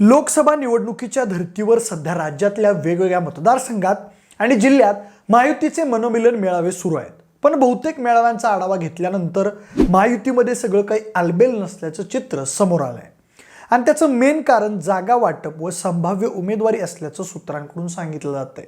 लोकसभा निवडणुकीच्या धर्तीवर सध्या राज्यातल्या वेगवेगळ्या मतदारसंघात आणि जिल्ह्यात महायुतीचे मनोमिलन मेळावे सुरू आहेत. पण बहुतेक मेळाव्यांचा आढावा घेतल्यानंतर महायुतीमध्ये सगळं काही आलबेल नसल्याचं चित्र समोर आलंय. आणि त्याचं मेन कारण जागा वाटप व संभाव्य उमेदवारी असल्याचं सूत्रांकडून सांगितलं जातंय.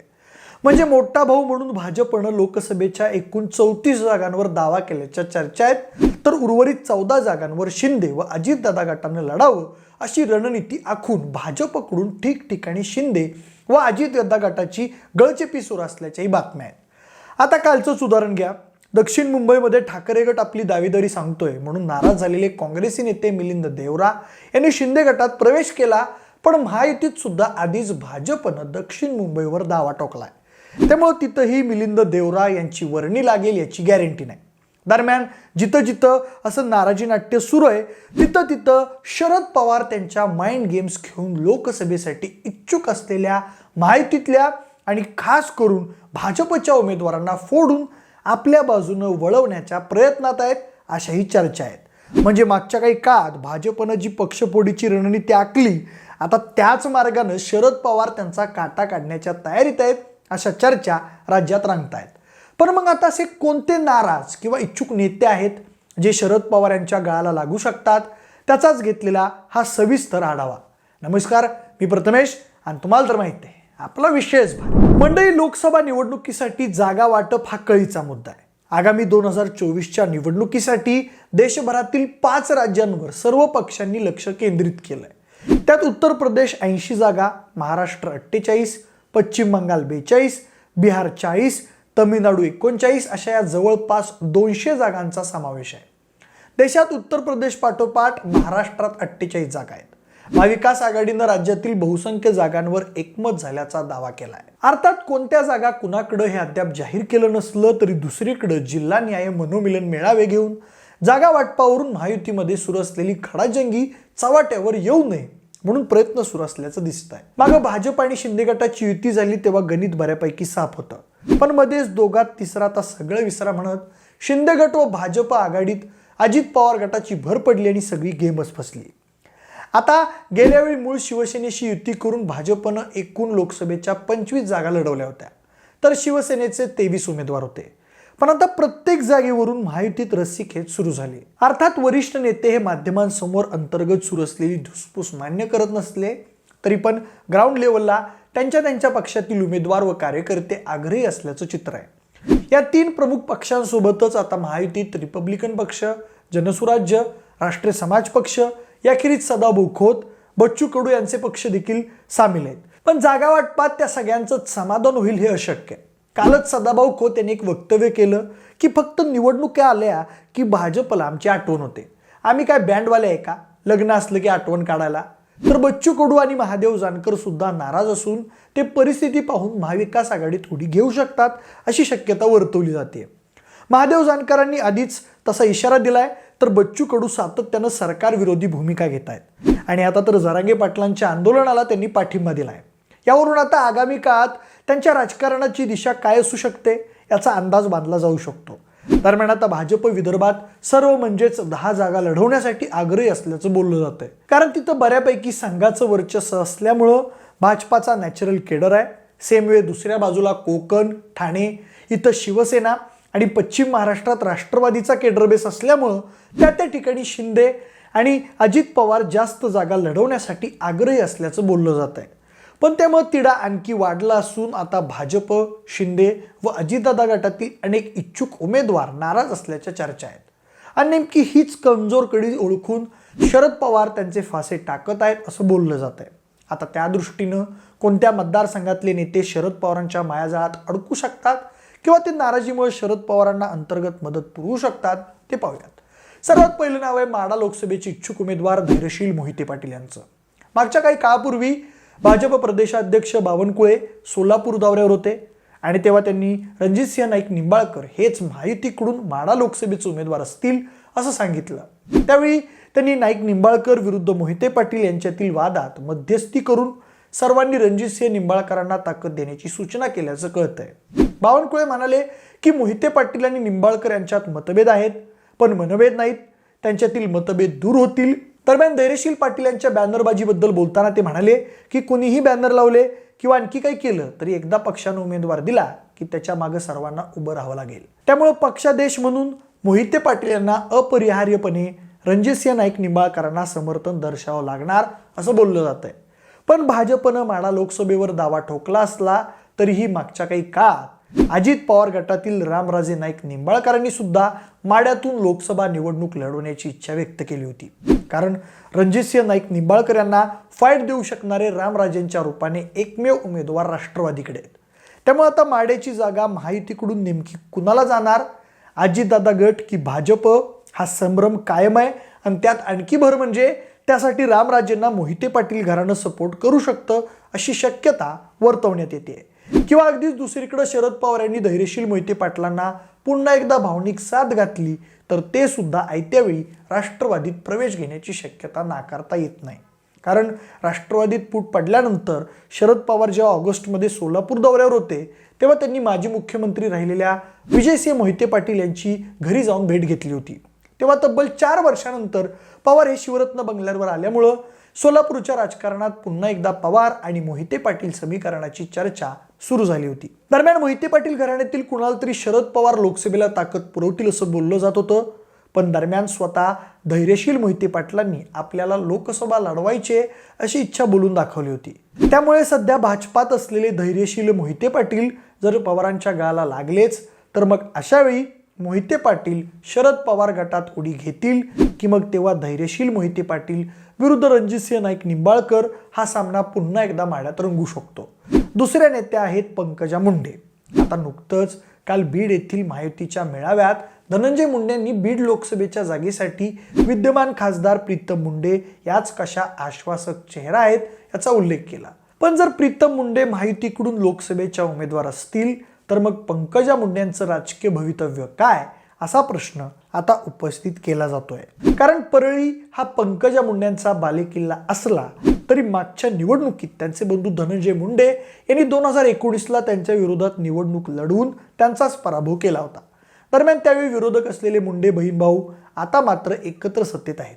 म्हणजे मोठा भाऊ म्हणून भाजपनं लोकसभेच्या एकूण चौतीस जागांवर दावा केल्याच्या चर्चा आहेत. तर उर्वरित चौदा जागांवर शिंदे व अजितदादा गटानं लढावं अशी रणनीती आखून भाजपकडून ठिकठिकाणी शिंदे व अजितदादा गटाची गळचेपी सुरू असल्याच्याही बातम्या आहेत. आता कालचंच उदाहरण घ्या. दक्षिण मुंबईमध्ये ठाकरे गट आपली दावेदारी सांगतोय म्हणून नाराज झालेले काँग्रेसी नेते मिलिंद देवरा यांनी शिंदे गटात प्रवेश केला पण महायुतीत सुद्धा आधीच भाजपनं दक्षिण मुंबईवर दावा टोकलाय. त्यामुळे तिथंही मिलिंद देवरा यांची वर्णी लागेल याची गॅरंटी नाही. दरम्यान जिथं जिथं असं नाराजी नाट्य सुरू आहे तिथं तिथं शरद पवार त्यांच्या माइंड गेम्स घेऊन लोकसभेसाठी इच्छुक असलेल्या माहितीतल्या आणि खास करून भाजपच्या उमेदवारांना फोडून आपल्या बाजूनं वळवण्याच्या प्रयत्नात आहेत अशाही चर्चा आहेत. म्हणजे मागच्या काही काळात भाजपनं जी पक्षपोडीची रणनीती आखली आता त्याच मार्गानं शरद पवार त्यांचा काटा काढण्याच्या तयारीत आहेत अशा चर्चा राज्यात रंगत आहेत पण मग आता असे कोणते नाराज किंवा इच्छुक नेते आहेत जे शरद पवार यांच्या गळाला लागू शकतात? त्याचाच घेतलेला हा सविस्तर आढावा. नमस्कार मी प्रथमेश आणि तुम्हाला तर माहिती आहे आपला विषयच मंडळी लोकसभा निवडणुकीसाठी जागा वाटप हा कळीचा मुद्दा आहे. आगामी दोन हजार चोवीसच्या निवडणुकीसाठी देशभरातील पाच राज्यांवर सर्व पक्षांनी लक्ष केंद्रित केलंय. त्यात उत्तर प्रदेश ऐंशी जागा महाराष्ट्र अठ्ठेचाळीस पश्चिम बंगाल बेचाळीस बिहार चाळीस तमिळनाडू एकोणचाळीस अशा या जवळपास दोनशे जागांचा समावेश आहे. देशात उत्तर प्रदेश पाठोपाठ महाराष्ट्रात अठ्ठेचाळीस जागा आहेत. महाविकास आघाडीनं राज्यातील बहुसंख्य जागांवर एकमत झाल्याचा दावा केला आहे अर्थात कोणत्या जागा कुणाकडं हे अद्याप जाहीर केलं नसलं तरी दुसरीकडं जिल्हा न्याय मनोमिलन मेळावे घेऊन जागा वाटपावरून महायुतीमध्ये सुरू असलेली खडाजंगी चव्हाट्यावर येऊ नये म्हणून प्रयत्न सुरू असल्याचं दिसत आहे मागं भाजप आणि शिंदे गटाची युती झाली तेव्हा गणित बऱ्यापैकी साफ होतं. पण मध्येच दोघात तिसरा आता सगळं विसरा म्हणत शिंदे गट व भाजप आघाडीत अजित पवार गटाची भर पडली आणि सगळी गेमच फसली. आता गेल्यावेळी मूळ शिवसेनेशी युती करून भाजपनं एकूण लोकसभेच्या पंचवीस जागा लढवल्या होत्या. तर शिवसेनेचे तेवीस उमेदवार होते. पण आता प्रत्येक जागेवरून महायुतीत रस्सीखेच सुरू झाली. अर्थात वरिष्ठ नेते हे माध्यमांसमोर अंतर्गत सुरू असलेली धुसफूस मान्य करत नसले तरी पण ग्राउंड लेवलला त्यांच्या त्यांच्या पक्षातील उमेदवार व कार्यकर्ते आग्रही असल्याचं चित्र आहे. या तीन प्रमुख पक्षांसोबतच आता महायुतीत रिपब्लिकन पक्ष जनसुराज्य राष्ट्रीय समाज पक्ष याखेरीज सदाभाऊ खोत बच्चू कडू यांचे पक्ष देखील सामील आहेत. पण जागा वाटपात त्या सगळ्यांचं समाधान होईल हे अशक्य आहे. कालच सदाभाऊ खोत यांनी एक वक्तव्य केलं की फक्त निवडणुका आल्या की भाजपला आमची आठवण होते. आम्ही काय बँडवाले आहे का? लग्न असलं की आठवण काढायला. तर बच्चू कडू आणि महादेव जानकर सुद्धा नाराज असून ते परिस्थिती पाहून महाविकास आघाडी थोडी घेऊ शकतात अशी शक्यता वर्तवली जाते. महादेव जानकरांनी आधीच तसा इशारा दिलाय तर बच्चू कडू सातत्यानं सरकार विरोधी भूमिका घेत आहेत आणि आता तर जरांगे पाटलांच्या आंदोलनाला त्यांनी पाठिंबा दिलाय. यावरून आता आगामी काळात त्यांच्या राजकारणाची दिशा काय असू शकते याचा अंदाज बांधला जाऊ शकतो. दरम्यान आता भाजप विदर्भात सर्व म्हणजेच दहा जागा लढवण्यासाठी आग्रही असल्याचं बोललं जातंय. कारण तिथं बऱ्यापैकी संघाचं वर्चस्व असल्यामुळं भाजपाचा नॅचरल केडर आहे. सेम वे दुसऱ्या बाजूला कोकण ठाणे इथं शिवसेना आणि पश्चिम महाराष्ट्रात राष्ट्रवादीचा केडर बेस असल्यामुळं त्या त्या ठिकाणी शिंदे आणि अजित पवार जास्त जागा लढवण्यासाठी आग्रही असल्याचं बोललं जात आहे पण त्यामुळे तिढा आणखी वाढला असून आता भाजप शिंदे व अजितदादा गटातील अनेक इच्छुक उमेदवार नाराज असल्याच्या चर्चा आहेत. आणि नेमकी हीच कमजोर कडी ओळखून शरद पवार त्यांचे फासे टाकत आहेत असं बोललं जात आहे. आता त्या दृष्टीनं कोणत्या मतदारसंघातले नेते शरद पवारांच्या मायाजाळात अडकू शकतात किंवा ते नाराजीमुळे शरद पवारांना अंतर्गत मदत पुरवू शकतात ते पाहूयात. सर्वात पहिलं नाव आहे माडा लोकसभेचे इच्छुक उमेदवार धैर्यशील मोहिते पाटील यांचं. मागच्या काही काळापूर्वी भाजप प्रदेशाध्यक्ष बावनकुळे सोलापूर दौऱ्यावर होते. आणि तेव्हा त्यांनी रणजितसिंह नाईक निंबाळकर हेच महायुतीकडून माडा लोकसभेचे उमेदवार असतील असं सांगितलं. त्यावेळी त्यांनी नाईक निंबाळकर विरुद्ध मोहिते पाटील यांच्यातील वादात मध्यस्थी करून सर्वांनी रणजितसिंह निंबाळकरांना ताकद देण्याची सूचना केल्याचं कळतंय. बावनकुळे म्हणाले की मोहिते पाटील आणि निंबाळकर यांच्यात मतभेद आहेत पण मनभेद नाहीत. त्यांच्यातील मतभेद दूर होतील. दरम्यान धैर्यशील पाटील यांच्या बॅनरबाजीबद्दल बोलताना ते म्हणाले की कुणीही बॅनर लावले किंवा आणखी काही केलं तरी एकदा पक्षानं उमेदवार दिला की त्याच्यामागे सर्वांना उभं राहावं लागेल. त्यामुळं पक्षादेश म्हणून मोहिते पाटील यांना अपरिहार्यपणे रणजितसिंह नाईक निंबाळकरांना समर्थन दर्शवावं लागणार असं बोललं जात आहे पण भाजपनं माडा लोकसभेवर दावा ठोकला असला तरीही मागच्या काही काळात अजित पवार गटातील रामराजे नाईक निंबाळकरांनी सुद्धा माड्यातून लोकसभा निवडणूक लढवण्याची इच्छा व्यक्त केली होती. कारण रणजितसिंह नाईक निंबाळकर यांना फाईट देऊ शकणारे रामराजेंच्या रूपाने एकमेव उमेदवार राष्ट्रवादीकडे आहेत. त्यामुळे आता माड्याची जागा महायुतीकडून नेमकी कुणाला जाणार? अजितदादा गट की भाजप? हा संभ्रम कायम आहे आणि त्यात आणखी भर म्हणजे त्यासाठी रामराजेंना मोहिते पाटील घराणं सपोर्ट करू शकतं अशी शक्यता वर्तवण्यात येते. किंवा अगदीच दुसरीकडे शरद पवार यांनी धैर्यशील मोहिते पाटलांना पुन्हा एकदा भावनिक साथ घातली तर ते सुद्धा आयत्यावेळी राष्ट्रवादीत प्रवेश घेण्याची शक्यता नाकारता येत नाही. कारण राष्ट्रवादीत फूट पडल्यानंतर शरद पवार जेव्हा ऑगस्टमध्ये सोलापूर दौऱ्यावर होते तेव्हा त्यांनी माजी मुख्यमंत्री राहिलेल्या विजयसिंह मोहिते पाटील यांची घरी जाऊन भेट घेतली होती. तेव्हा तब्बल चार वर्षानंतर पवार हे शिवरत्न बंगल्यावर आल्यामुळं सोलापूरच्या राजकारणात पुन्हा एकदा पवार आणि मोहिते पाटील समीकरणाची चर्चा सुरू झाली होती. दरम्यान मोहिते पाटील घराण्यातील कुणाला तरी शरद पवार लोकसभेला ताकद पुरवतील असं बोललं जात होतं. पण दरम्यान स्वतः धैर्यशील मोहिते पाटलांनी आपल्याला लोकसभा लढवायचे अशी इच्छा बोलून दाखवली होती. त्यामुळे सध्या भाजपात असलेले धैर्यशील मोहिते पाटील जर पवारांच्या गाला लागलेच तर मग अशावेळी मोहिते पाटील शरद पवार गटात उडी घेतील की मग तेव्हा धैर्यशील मोहिते पाटील विरुद्ध रणजितसिंह नाईक निंबाळकर हा सामना पुन्हा एकदा माड्यात रंगू शकतो. दुसऱ्या नेत्या आहेत पंकजा मुंडे. आता नुकतंच काल बीड येथील महायुतीच्या मेळाव्यात धनंजय मुंडेंनी बीड लोकसभेच्या जागेसाठी विद्यमान खासदार प्रीतम मुंडे याच कशा आश्वासक चेहरा आहेत याचा उल्लेख केला. पण जर प्रीतम मुंडे महायुतीकडून लोकसभेच्या उमेदवार असतील तर मग पंकजा मुंडेंचं राजकीय भवितव्य काय? असा प्रश्न आता उपस्थित केला जातोय. कारण परळी हा पंकजा मुंडेंचा बालेकिल्ला असला तरी मागच्या निवडणुकीत त्यांचे बंधू धनंजय मुंडे यांनी दोन हजार एकोणीसला त्यांच्या विरोधात निवडणूक लढवून त्यांचाच पराभव केला होता. दरम्यान त्यावेळी विरोधक असलेले मुंडे बहीण भाऊ आता मात्र एकत्र सत्तेत आहेत.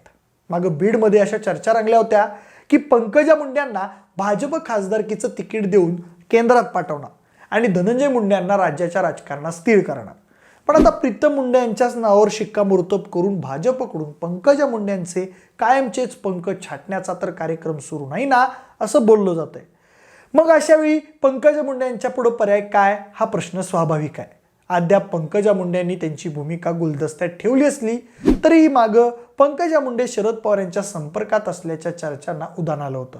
मागं बीडमध्ये अशा चर्चा रंगल्या होत्या की पंकजा मुंड्यांना भाजप खासदारकीचं तिकीट देऊन केंद्रात पाठवणार आणि धनंजय मुंड्यांना राज्याच्या राजकारणात स्थिर करणार पण आता प्रीतम मुंडे यांच्याच नावावर शिक्कामोर्तब करून भाजपकडून पंकजा मुंडे यांचे कायमचेच पंकज छाटण्याचा तर कार्यक्रम सुरू नाही ना असं बोललं जात आहे मग अशावेळी पंकजा मुंडे यांच्या पुढं पर्याय काय? हा प्रश्न स्वाभाविक आहे. अद्याप पंकजा मुंडे यांनी त्यांची भूमिका गुलदस्त्यात ठेवली असली तरीही मागं पंकजा मुंडे शरद पवार यांच्या संपर्कात असल्याच्या चर्चांना उदाहरण आलं होतं.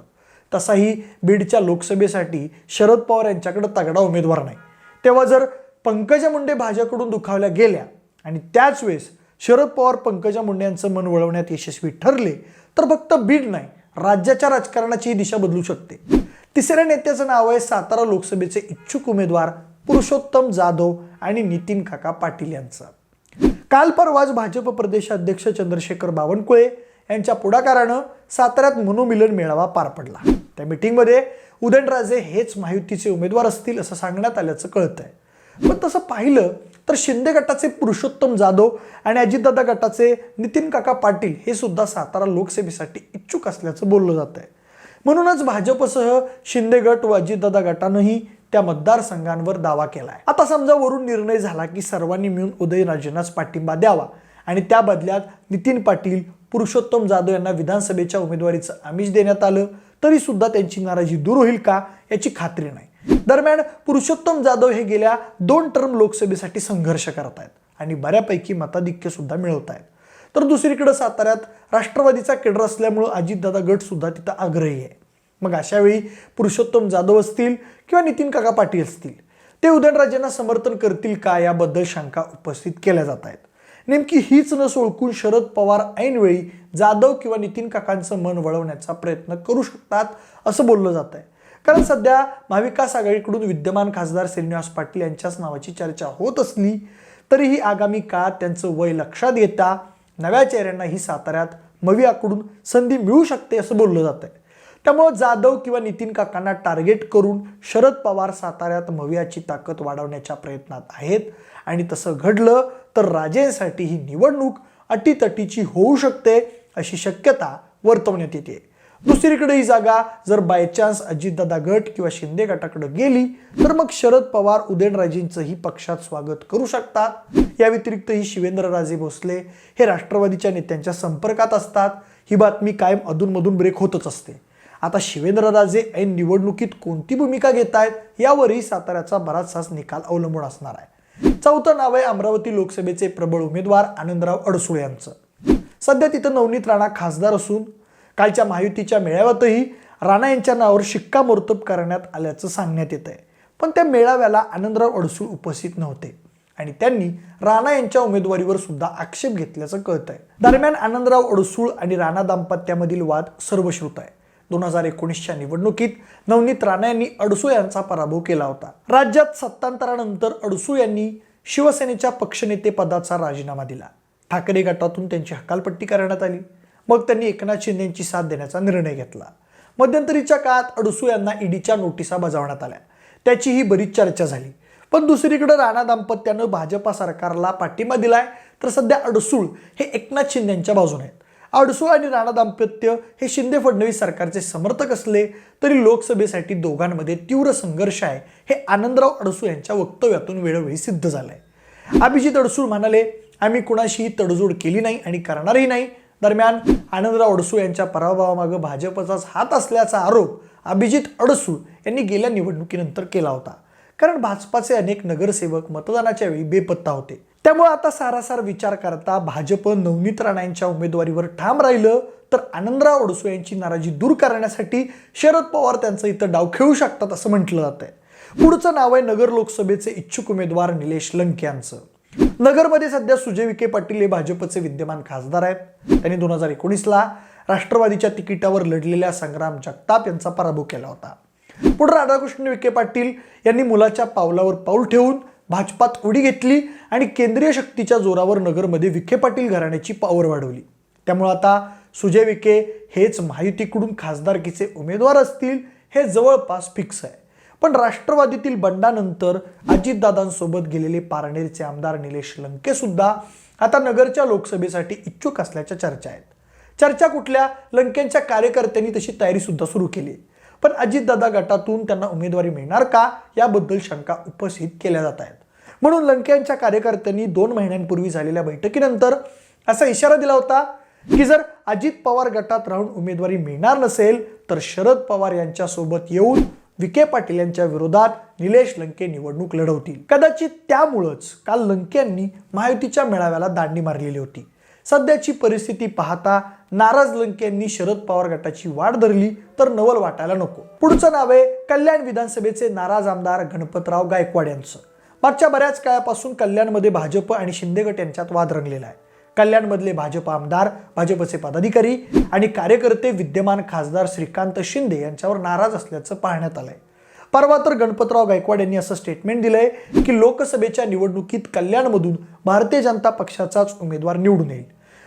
तसाही बीडच्या लोकसभेसाठी शरद पवार यांच्याकडे तगडा उमेदवार नाही. तेव्हा जर पंकजा मुंडे भाजपकडून दुखावल्या गेल्या आणि त्याच वेळेस शरद पवार पंकजा मुंडे यांचं मन वळवण्यात यशस्वी ठरले तर फक्त बीड नाही राज्याच्या राजकारणाची दिशा बदलू शकते. तिसऱ्या नेत्याचं नाव आहे सातारा लोकसभेचे इच्छुक उमेदवार पुरुषोत्तम जाधव आणि नितीन काका पाटील यांचं. काल परवाच भाजप प्रदेशाध्यक्ष चंद्रशेखर बावनकुळे यांच्या पुढाकारानं साताऱ्यात मनोमिलन मेळावा पार पडला. त्या मिटिंगमध्ये उदयनराजे हेच महायुतीचे उमेदवार असतील असं सांगण्यात आल्याचं कळत आहे पण तसं पाहिलं तर शिंदे गटाचे पुरुषोत्तम जाधव आणि अजितदादा गटाचे नितीन काका पाटील हे सुद्धा सातारा लोकसभेसाठी इच्छुक असल्याचं बोललं जात आहे. म्हणूनच भाजपसह शिंदे गट व अजितदादा गटानंही त्या मतदारसंघांवर दावा केला आहे आता समजा वरून निर्णय झाला की सर्वांनी मिळून उदयनराजेंनाच पाठिंबा द्यावा आणि त्या बदल्यात नितीन पाटील पुरुषोत्तम जाधव यांना विधानसभेच्या उमेदवारीचं आमिष देण्यात आलं तरी सुद्धा त्यांची नाराजी दूर होईल का याची खात्री नाही. दरम्यान पुरुषोत्तम जाधव हे गेल्या दोन टर्म लोकसभेसाठी संघर्ष करत आहेत आणि बऱ्यापैकी मताधिक्य सुद्धा मिळवत आहेत तर दुसरीकडे साताऱ्यात राष्ट्रवादीचा केडर असल्यामुळं अजितदादा गट सुद्धा तिथं आग्रही आहे. मग अशावेळी पुरुषोत्तम जाधव असतील किंवा नितीन काका पाटील असतील ते उदयनराजेंना समर्थन करतील का याबद्दल शंका उपस्थित केल्या जात आहेत नेमकी हीच नस ओळखून शरद पवार ऐनवेळी जाधव किंवा नितीन काकांचं मन वळवण्याचा प्रयत्न करू शकतात असं बोललं जात आहे कारण सध्या महाविकास आघाडीकडून विद्यमान खासदार श्रीनिवास पाटील यांच्याच नावाची चर्चा होत असली तरीही आगामी काळात त्यांचं वय लक्षात घेता नव्या चेहऱ्यांना ही साताऱ्यात मवियाकडून संधी मिळू शकते असं बोललं जात आहे त्यामुळं जाधव किंवा नितीन काकांना टार्गेट करून शरद पवार साताऱ्यात मवियाची ताकद वाढवण्याच्या प्रयत्नात आहेत. आणि तसं घडलं तर राजेंसाठी ही निवडणूक अटीतटीची होऊ शकते अशी शक्यता वर्तवण्यात येते. दुसरीकडे ही जागा. जर बाय चान्स अजितदादा गट किंवा शिंदे गटाकडे गेली तर मग शरद पवार उदयनराजेंचंही पक्षात स्वागत करू शकतात. या व्यतिरिक्तही शिवेंद्रराजे भोसले हे राष्ट्रवादीच्या नेत्यांच्या संपर्कात असतात. ही बातमी कायम अधूनमधून ब्रेक होतच असते. आता शिवेंद्रराजे ऐन निवडणुकीत कोणती भूमिका घेत आहेत यावरही साताऱ्याचा बराचसाच निकाल अवलंबून असणार आहे. चौथं नाव आहे अमरावती लोकसभेचे प्रबळ उमेदवार आनंदराव अडसुळे यांचं. सध्या तिथं नवनीत राणा खासदार असून कालच्या महायुतीच्या मेळाव्यातही राणा यांच्या नावावर शिक्कामोर्तब करण्यात आल्याचं सांगण्यात येत आहे पण त्या मेळाव्याला आनंदराव अडसूळ उपस्थित नव्हते आणि त्यांनी राणा यांच्या उमेदवारीवर सुद्धा आक्षेप घेतल्याचं कळत आहे दरम्यान आनंदराव अडसूळ आणि राणा दाम्पत्यामधील वाद सर्वश्रुत आहे. दोन हजार एकोणीसच्या निवडणुकीत नवनीत राणा यांनी अडसूळ यांचा पराभव केला होता. राज्यात सत्तांतरानंतर अडसूळ यांनी शिवसेनेच्या पक्षनेते पदाचा राजीनामा दिला. ठाकरे गटातून त्यांची हकालपट्टी करण्यात आली. मग त्यांनी एकनाथ शिंदेची साथ देण्याचा निर्णय घेतला. मध्यंतरीच्या काळात अडसूळ यांना ईडीच्या नोटिसा बजावण्यात आल्या. त्याचीही बरीच चर्चा झाली. पण दुसरीकडे राणा दाम्पत्यानं भाजपा सरकारला पाठिंबा दिलाय तर सध्या अडसूळ हे एकनाथ शिंदेच्या बाजूने आहेत. अडसूळ आणि राणा दाम्पत्य हे शिंदे फडणवीस सरकारचे समर्थक असले तरी लोकसभेसाठी दोघांमध्ये तीव्र संघर्ष आहे हे आनंदराव अडसूळ यांच्या वक्तव्यातून वेळोवेळी सिद्ध झालंय. अभिजित अडसूळ म्हणाले आम्ही कुणाशीही तडजोड केली नाही आणि करणारही नाही. दरम्यान आनंदराव अडसू यांच्या पराभवामागं भाजपचाच हात असल्याचा आरोप अभिजित अडसू यांनी गेल्या निवडणुकीनंतर केला होता. कारण भाजपाचे अनेक नगरसेवक मतदानाच्या वेळी बेपत्ता होते. त्यामुळे आता सारासार विचार करता भाजप नवनीत राणा यांच्या उमेदवारीवर ठाम राहिलं तर आनंदराव अडसू यांची नाराजी दूर करण्यासाठी शरद पवार त्यांचं इथं डाव खेळू शकतात असं म्हटलं जात आहे पुढचं नाव आहे नगर लोकसभेचे इच्छुक उमेदवार निलेश लंके यांचं. नगरमध्ये सध्या सुजय विखे पाटील हे भाजपचे विद्यमान खासदार आहेत. त्यांनी दोन हजार एकोणीसला राष्ट्रवादीच्या तिकिटावर लढलेल्या संग्राम जगताप यांचा पराभव केला होता. पुढे राधाकृष्ण विखे पाटील यांनी मुलाच्या पावलावर पाऊल ठेवून भाजपात उडी घेतली आणि केंद्रीय शक्तीच्या जोरावर नगरमध्ये विखे पाटील घराण्याची पावर वाढवली. त्यामुळे आता सुजय विखे हेच महायुतीकडून खासदारकीचे उमेदवार असतील हे जवळपास फिक्स आहे. पण राष्ट्रवादीतील बंडानंतर अजितदादांसोबत गेलेले पारनेरचे आमदार निलेश लंके सुद्धा आता नगरच्या लोकसभेसाठी इच्छुक असल्याच्या चर्चा आहेत. चर्चा कुठल्या? लंकेंच्या कार्यकर्त्यांनी तशी तयारी सुद्धा सुरू केली. पण अजितदादा गटातून त्यांना उमेदवारी मिळणार का? याबद्दल शंका उपस्थित केल्या जात आहेत. म्हणून लंकेंच्या कार्यकर्त्यांनी दोन महिन्यांपूर्वी झालेल्या बैठकीनंतर असा इशारा दिला होता की जर अजित पवार गटात राहून उमेदवारी मिळणार नसेल तर शरद पवार यांच्यासोबत येऊन विखे पाटील यांच्या विरोधात निलेश लंके निवडणूक लढवतील. कदाचित त्यामुळंच काल लंके यांनी महायुतीच्या मेळाव्याला दांडी मारलेली होती. सध्याची परिस्थिती पाहता नाराज लंके यांनी शरद पवार गटाची वाढ धरली तर नवल वाटायला नको. पुढचं नाव आहे कल्याण विधानसभेचे नाराज आमदार गणपतराव गायकवाड यांचं. मागच्या बऱ्याच काळापासून कल्याणमध्ये भाजप आणि शिंदे गट यांच्यात वाद रंगलेला आहे. कल्याणमधले भाजप आमदार भाजपचे पदाधिकारी आणि कार्यकर्ते विद्यमान खासदार श्रीकांत शिंदे यांच्यावर नाराज असल्याचं पाहण्यात आलंय. परवा तर गणपतराव गायकवाड यांनी असं स्टेटमेंट दिलंय की लोकसभेच्या निवडणुकीत कल्याणमधून भारतीय जनता पक्षाचाच उमेदवार निवडून येईल.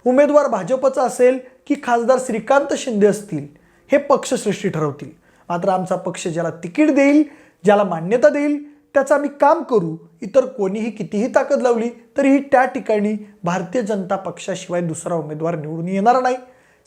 उमेदवार भाजपचा असेल की खासदार श्रीकांत शिंदे असतील हे पक्षश्रेष्ठी ठरवतील. मात्र आमचा पक्ष ज्याला तिकीट देईल ज्याला मान्यता देईल त्याचं आम्ही काम करू. इतर कोणीही कितीही ताकद लावली तरीही त्या ठिकाणी भारतीय जनता पक्षाशिवाय दुसरा उमेदवार निवडून येणार नाही.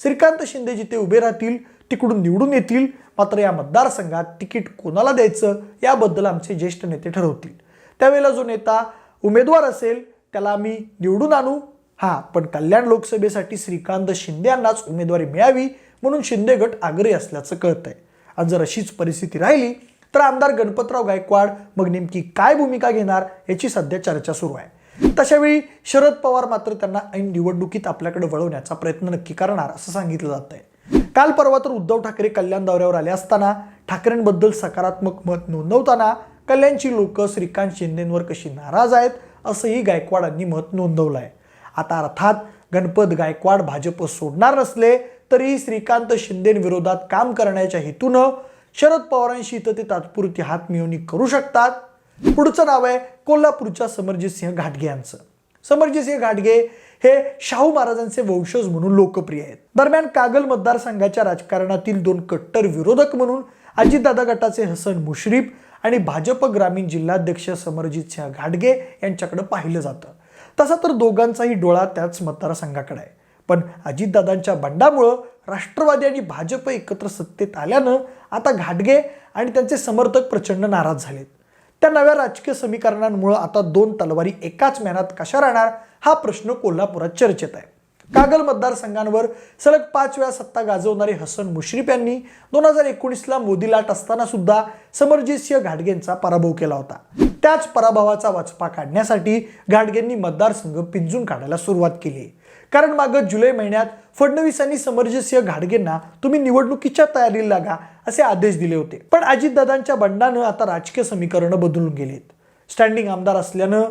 श्रीकांत शिंदे जिथे उभे राहतील तिकडून निवडून येतील. मात्र या मतदारसंघात तिकीट कोणाला द्यायचं याबद्दल आमचे ज्येष्ठ नेते ठरवतील. त्यावेळेला जो नेता उमेदवार असेल त्याला आम्ही निवडून आणू. हां पण कल्याण लोकसभेसाठी श्रीकांत शिंदे यांनाच उमेदवारी मिळावी म्हणून शिंदे गट आग्रही असल्याचं कळत आहे आणि जर अशीच परिस्थिती राहिली तर आमदार गणपतराव गायकवाड मग नेमकी काय भूमिका घेणार याची सध्या चर्चा सुरू आहे. तशावेळी शरद पवार मात्र त्यांना ऐन निवडणुकीत आपल्याकडे वळवण्याचा प्रयत्न नक्की करणार असं सांगितलं जात आहे काल परवा तर उद्धव ठाकरे कल्याण दौऱ्यावर आले असताना ठाकरेंबद्दल सकारात्मक मत नोंदवताना कल्याणची लोक श्रीकांत शिंदेंवर कशी नाराज आहेत असंही गायकवाडांनी मत नोंदवलं आहे आता अर्थात गणपत गायकवाड भाजप सोडणार नसले तरी श्रीकांत शिंदेविरोधात काम करण्याच्या हेतूनं शरद पवारांशी इथं ते तात्पुरती हात मिळवणी करू शकतात. पुढचं नाव आहे कोल्हापूरच्या समरजित सिंह घाटगे यांचं. समरजित सिंह घाटगे हे शाहू महाराजांचे वंशज म्हणून लोकप्रिय आहेत. दरम्यान कागल मतदारसंघाच्या राजकारणातील दोन कट्टर विरोधक म्हणून अजितदादा गटाचे हसन मुश्रीफ आणि भाजप ग्रामीण जिल्हाध्यक्ष समरजित सिंह घाटगे यांच्याकडे पाहिलं जातं. तसा तर दोघांचाही डोळा त्याच मतदारसंघाकडे आहे. पण अजितदादांच्या बंडामुळं राष्ट्रवादी आणि भाजप एकत्र सत्तेत आल्यानं आता घाटगे आणि त्यांचे समर्थक प्रचंड नाराज झालेत. त्या नव्या राजकीय समीकरणांमुळं आता दोन तलवारी एकाच मॅनात कशा राहणार हा प्रश्न कोल्हापुरात चर्चेत आहे. कागल मतदारसंघांवर सलग पाच वेळा सत्ता गाजवणारे हसन मुश्रीफ यांनी दोन हजार एकोणीसला मोदी लाट असताना सुद्धा समरजितसिंह घाटगेंचा पराभव केला होता. त्याच पराभवाचा वचपा काढण्यासाठी घाटगेंनी मतदारसंघ पिंजून काढायला सुरुवात केली. कारण मागं जुलै महिन्यात फडणवीसांनी समरजितसिंह घाटगेंना तुम्ही निवडणुकीच्या तयारीला लागा असे आदेश दिले होते. पण अजितदादांच्या बंडानं आता राजकीय समीकरणं बदलून गेलीत. स्टँडिंग आमदार असल्यानं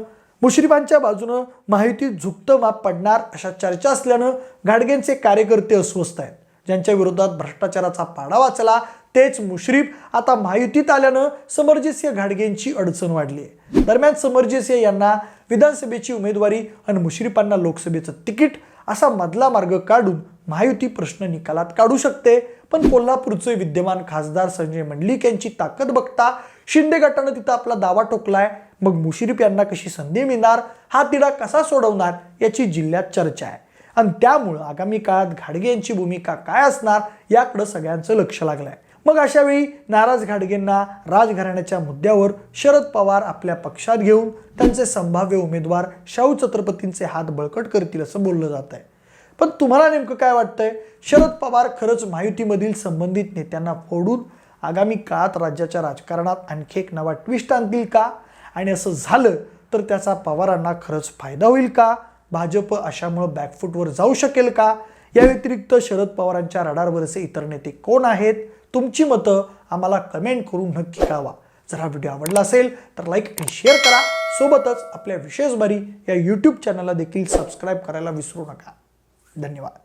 मुश्रीफांच्या बाजूनं माहिती झुकतं माप पडणार अशा चर्चा असल्यानं घाडगेंचे कार्यकर्ते अस्वस्थ आहेत. ज्यांच्या विरोधात भ्रष्टाचाराचा पाडा वाचला तेच मुश्रीफ आता महायुतीत आल्यानं समरजितसिंह घाडगेंची अडचण वाढली आहे दरम्यान समरजितसिंह यांना विधानसभेची उमेदवारी आणि मुश्रीफांना लोकसभेचं तिकीट असा मधला मार्ग काढून महायुती प्रश्न निकालात काढू शकते. पण कोल्हापूरचे विद्यमान खासदार संजय मंडलिक यांची ताकद बघता शिंदे गटानं तिथं आपला दावा टोकलाय मग मुश्रीफ यांना कशी संधी मिळणार? हा तिढा कसा सोडवणार? याची जिल्ह्यात चर्चा आहे. आणि त्यामुळं आगामी काळात घाडगे यांची भूमिका काय असणार? याकडं सगळ्यांचं लक्ष लागलंय. मग अशा वेळी नाराज घाडगेंना राजघराण्याच्या मुद्द्यावर शरद पवार आपल्या पक्षात घेऊन त्यांचे संभाव्य उमेदवार शाहू छत्रपतींचे हात बळकट करतील असं बोललं जात आहे पण तुम्हाला नेमकं काय वाटतंय? शरद पवार खरंच महायुतीमधील संबंधित नेत्यांना फोडून आगामी काळात राज्याच्या राजकारणात आणखी एक नवा ट्विस्ट आणतील का? आणि असं झालं तर त्याचा पवारांना खरंच फायदा होईल का? भाजप अशामुळं बॅकफूटवर जाऊ शकेल का? या व्यतिरिक्त शरद पवारांच्या रडारवरचे इतर नेते कोण आहेत? तुमची मतं आम्हाला कमेंट करून नक्की कळवा. जर हा व्हिडिओ आवडला असेल तर लाईक आणि शेअर करा. सोबतच आपल्या विशेष बारी या यूट्यूब चॅनलला देखील सबस्क्राईब करायला विसरू नका. धन्यवाद.